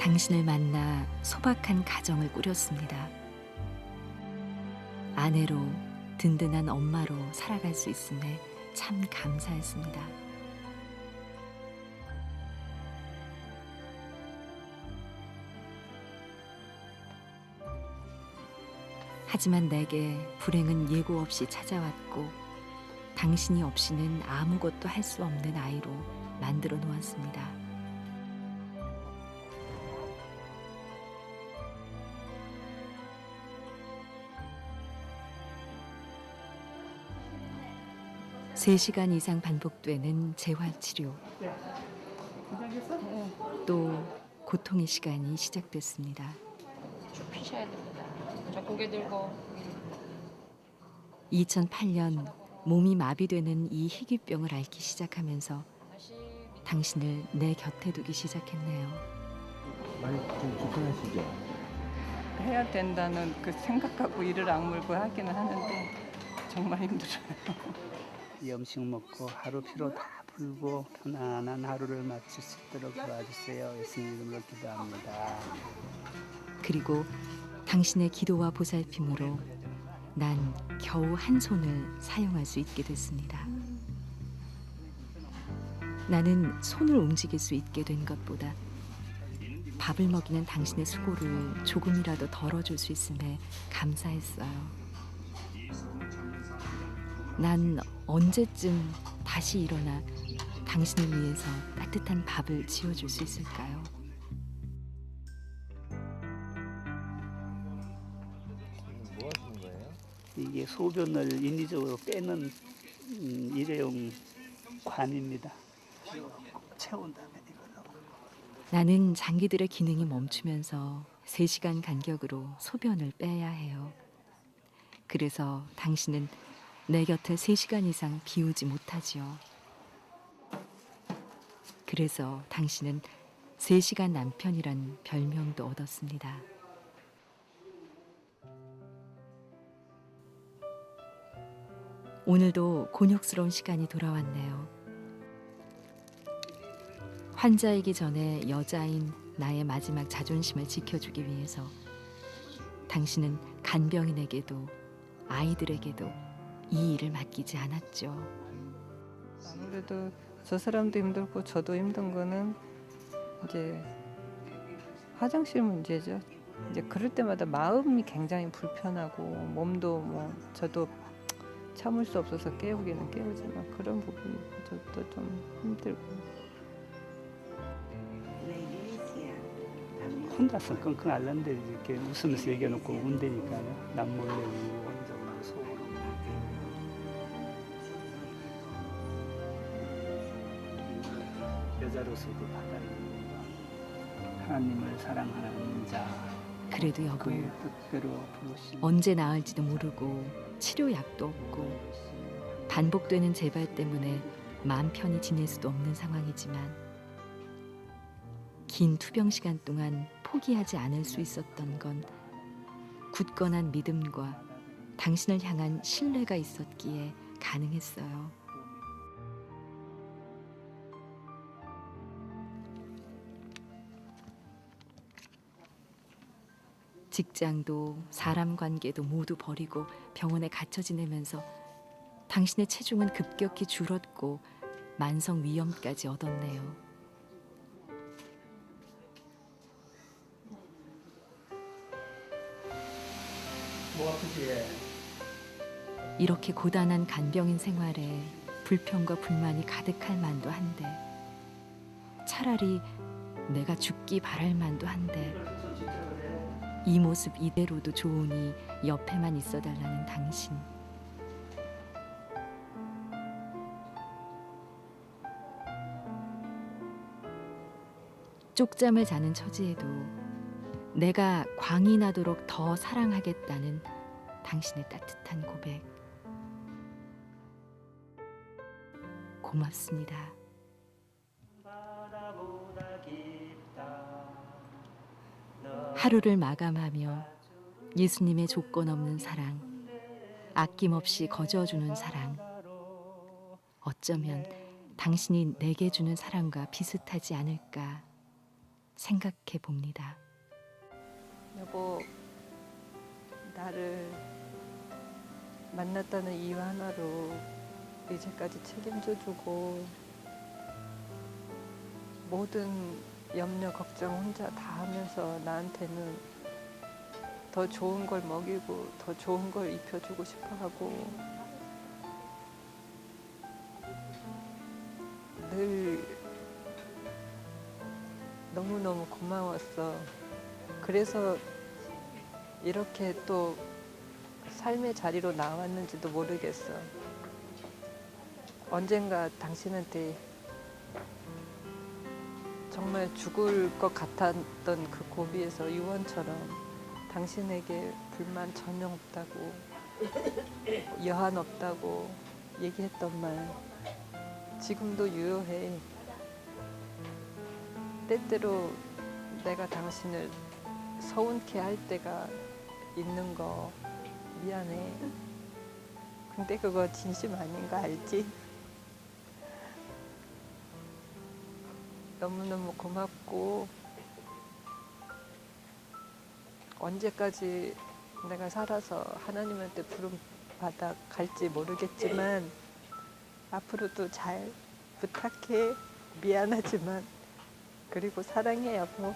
당신을 만나 소박한 가정을 꾸렸습니다. 아내로 든든한 엄마로 살아갈 수 있음에 참 감사했습니다. 하지만 내게 불행은 예고 없이 찾아왔고 당신이 없이는 아무것도 할 수 없는 아이로 만들어 놓았습니다. 세시간 이상 반복되는 재활치료. 또 고통의 시간이 시작됐습니다. 쭉 피셔야 됩니다. 저 고개 들고 2008년 몸이 마비되는 이 희귀병을 앓기 시작하면서 당신을 내 곁에 두기 시작했네요. 많이 좀 불편하시죠? 해야 된다는 그 생각하고 이를 악물고 하기는 하는데 정말 힘들어요. 이 음식 먹고 하루 피로 다 풀고 편안한 하루를 마칠 수 있도록 도와주세요. 예수님 이름으로 기도합니다. 그리고 당신의 기도와 보살핌으로 난 겨우 한 손을 사용할 수 있게 됐습니다. 나는 손을 움직일 수 있게 된 것보다 밥을 먹이는 당신의 수고를 조금이라도 덜어줄 수 있음에 감사했어요. 난 언제쯤 다시 일어나 당신을 위해서 따뜻한 밥을 지어줄 수 있을까요? 지금 뭐 하시는 거예요? 이게 소변을 인위적으로 빼는 음, 일회용 관입니다. 채운 다음에 이걸로. 나는 장기들의 기능이 멈추면서 3시간 간격으로 소변을 빼야 해요. 그래서 당신은 내 곁에 3시간 이상 비우지 못하지요. 그래서 당신은 3시간 남편이란 별명도 얻었습니다. 오늘도 곤욕스러운 시간이 돌아왔네요. 환자이기 전에 여자인 나의 마지막 자존심을 지켜주기 위해서 당신은 간병인에게도 아이들에게도 이 일을 맡기지 않았죠. 아무래도 저 사람도 힘들고 저도 힘든 거는 이제 화장실 문제죠. 이제 그럴 때마다 마음이 굉장히 불편하고 몸도 뭐 저도 참을 수 없어서 깨우기는 깨우지만 그런 부분이 저도 좀 힘들고 혼자서 끙끙 앓는데 이렇게 웃으면서 얘기해놓고 운대니까 남 몰래 울고 여자로서도 받아들이고 하나님을 사랑하는 자 그래도 여보 그의 뜻대로 부르신 언제 나을지도 모르고 치료약도 없고 반복되는 재발 때문에 마음 편히 지낼 수도 없는 상황이지만 긴 투병 시간 동안 포기하지 않을 수 있었던 건 굳건한 믿음과 당신을 향한 신뢰가 있었기에 가능했어요. 직장도 사람 관계도 모두 버리고 병원에 갇혀 지내면서 당신의 체중은 급격히 줄었고 만성 위염까지 얻었네요. 뭐 아프지? 이렇게 고단한 간병인 생활에 불평과 불만이 가득할 만도 한데 차라리 내가 죽기 바랄 만도 한데 이 모습 이대로도 좋으니 옆에만 있어 달라는 당신 쪽잠을 자는 처지에도 내가 광이 나도록 더 사랑하겠다는 당신의 따뜻한 고백 고맙습니다. 하루를 마감하며 예수님의 조건 없는 사랑, 아낌없이 거저주는 사랑, 어쩌면 당신이 내게 주는 사랑과 비슷하지 않을까 생각해 봅니다. 여보, 나를 만났다는 이유 하나로 이제까지 책임져 주고 모든 염려 걱정 혼자 다 하면서 나한테는 더 좋은 걸 먹이고 더 좋은 걸 입혀주고 싶어 하고 늘 너무너무 고마웠어. 그래서 이렇게 또 삶의 자리로 나왔는지도 모르겠어. 언젠가 당신한테 정말 죽을 것 같았던 그 고비에서 유언처럼 당신에게 불만 전혀 없다고 여한 없다고 얘기했던 말 지금도 유효해. 때때로 내가 당신을 서운케 할 때가 있는 거 미안해. 근데 그거 진심 아닌 거 알지? 너무너무 고맙고 언제까지 내가 살아서 하나님한테 부름 받아 갈지 모르겠지만 앞으로도 잘 부탁해. 미안하지만 그리고 사랑해 여보.